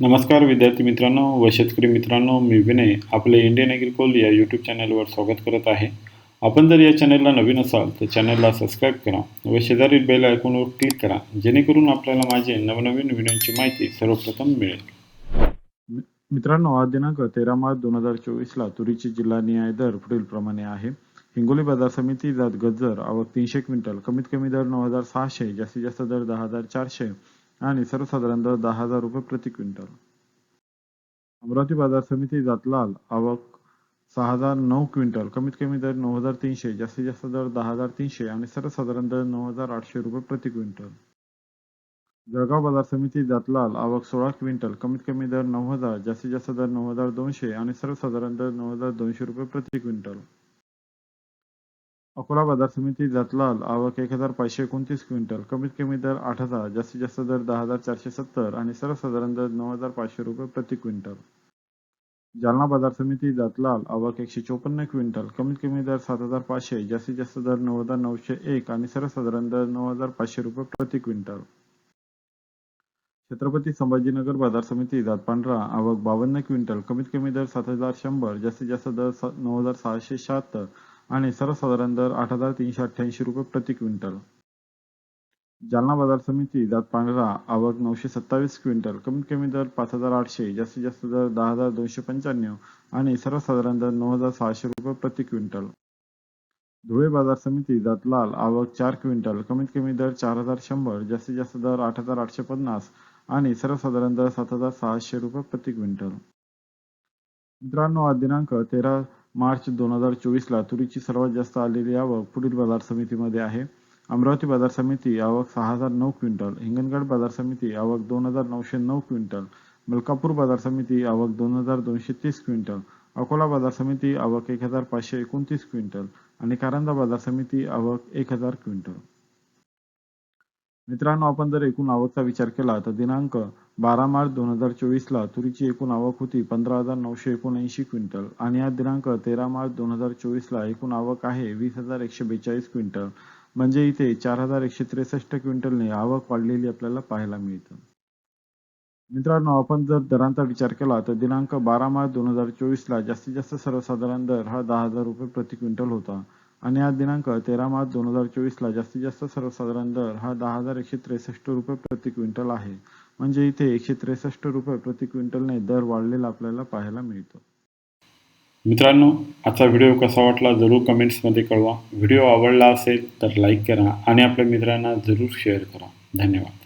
नमस्कार विद्यार्थी मित्रांनो व शेतकरी मित्रांनो मी विनय आपले इंडियन ॲग्रिकोल या यूट्यूब चॅनलवर स्वागत करत आहे. आपण जर या चॅनलला नवीन असाल तर चॅनलला सबस्क्राईब करा व शेजारील बेल आयकॉनवर क्लिक करा जेणेकरून आपल्याला माझे नवनवीन व्हिडिओची माहिती सर्वप्रथम मिळेल. मित्रांनो आज दिनांक तेरा मार्च दोन हजार चोवीसला तुरीची जिल्हा न्याय दर पुढीलप्रमाणे आहे. हिंगोली बाजार समिती जात गजर आवक तीनशे क्विंटल कमीत कमी दर नऊ हजार सहाशे जास्तीत जास्त दर दहा हजार चारशे आणि सर्वसाधारण दर दहा हजार रुपये प्रति क्विंटल. अमरावती बाजार समिती जातलाल आवक सहा हजार नऊ क्विंटल. कमीत कमी दर नऊ हजार तीनशे जास्तीत जास्त दर दहा हजार तीनशे आणि सर्वसाधारण दर नऊ हजार आठशे रुपये प्रति क्विंटल. जळगाव बाजार समिती जातलाल आवक सोळा क्विंटल. कमीत कमी दर नऊ हजार जास्तीत जास्त दर नऊ हजार दोनशे आणि सर्वसाधारण दर नऊ हजार दोनशे रुपये प्रति क्विंटल. अकोला बाजार समिती जातलाल आवक एक हजार पाचशे एकोणतीस क्विंटल कमीत कमी दर आठ हजार जास्तीत जास्त दर दहा हजार चारशे सत्तर आणि सर्वसाधारण दर नऊ हजार पाचशे रुपये प्रति क्विंटल. जालना बाजार समिती जातलाल आवक एकशे चोपन्न क्विंटल कमीत कमी दर सात हजार पाचशे जास्तीत जास्त दर नऊ हजार नऊशे एक आणि सर्वसाधारण दर नऊ हजार पाचशे रुपये प्रति क्विंटल. छत्रपती संभाजीनगर बाजार समिती जात पांढरा आवक बावन्न क्विंटल कमीत कमी दर सात हजार शंभर जास्तीत जास्त दर नऊ हजार सहाशे शहात्तर आणि सर्वसाधारण दर आठ हजार तीनशे अठ्ठ्याऐंशी रुपये प्रति क्विंटल. जालना बाजार समिती जात पांढरा आवक नऊशे सत्तावीस क्विंटल. कमीत कमी दर पाच हजार आठशे जास्तीत जास्त दर दहा हजार दोनशे पंच्याण्णव आणि सर्वसाधारण दर नऊ हजार सहाशे रुपये प्रति क्विंटल. धुळे बाजार समिती जात लाल आवक चार क्विंटल. कमीत कमी दर चार हजार शंभर जास्तीत जास्त दर आठ हजार आठशे पन्नास आणि सर्वसाधारण दर सात हजार सहाशे रुपये प्रति क्विंटल. मित्रांनो आज दिनांक तेरा मार्च दोन हजार चोवीसला तुरीची सर्वात जास्त आलेली आवक पुढील बाजार समितीमध्ये आहे. अमरावती बाजार समिती आवक सहा हजार नऊ क्विंटल हिंगणघाट बाजार समिती आवक दोन हजार नऊशे नऊ क्विंटल मलकापूर बाजार समिती आवक दोन हजार दोनशे तीस क्विंटल अकोला बाजार समिती आवक एक हजार पाचशे एकोणतीस क्विंटल आणि कारंजा बाजार समिती आवक एक हजार क्विंटल. मित्रांनो आपण जर एकूण आवकचा विचार केला तर दिनांक बारा मार्च दोन हजार चोवीसला तुरीची एकूण आवक होती पंधरा हजार नऊशे एकोणऐंशी क्विंटल आणि आज दिनांक तेरा मार्च दोन हजार चोवीसला एकूण आवक आहे वीस हजार एकशे बेचाळीस क्विंटल. म्हणजे इथे चार हजार एकशे त्रेसष्ट क्विंटलने आवक वाढलेली आपल्याला पाहायला मिळतं. मित्रांनो आपण जर दरांचा विचार केला तर दिनांक बारा मार्च दोन हजार चोवीसला जास्तीत जास्त सर्वसाधारण दर हा दहा हजार रुपये प्रति क्विंटल होता. आणि आज दिनांक तेरा मार्च दोन हजार चोवीसला जास्तीत जास्त सर्वसाधारण दर हा दहा हजार एकशे त्रेसष्ट रुपये प्रति क्विंटल आहे. म्हणजे इथे एकशे त्रेसष्ट रुपये प्रति क्विंटलने दर वाढलेला आपल्याला पाहायला मिळतो. मित्रांनो आजचा व्हिडिओ कसा वाटला जरूर कमेंट्समध्ये कळवा. व्हिडिओ आवडला असेल तर लाईक करा आणि आपल्या मित्रांना जरूर शेअर करा. धन्यवाद.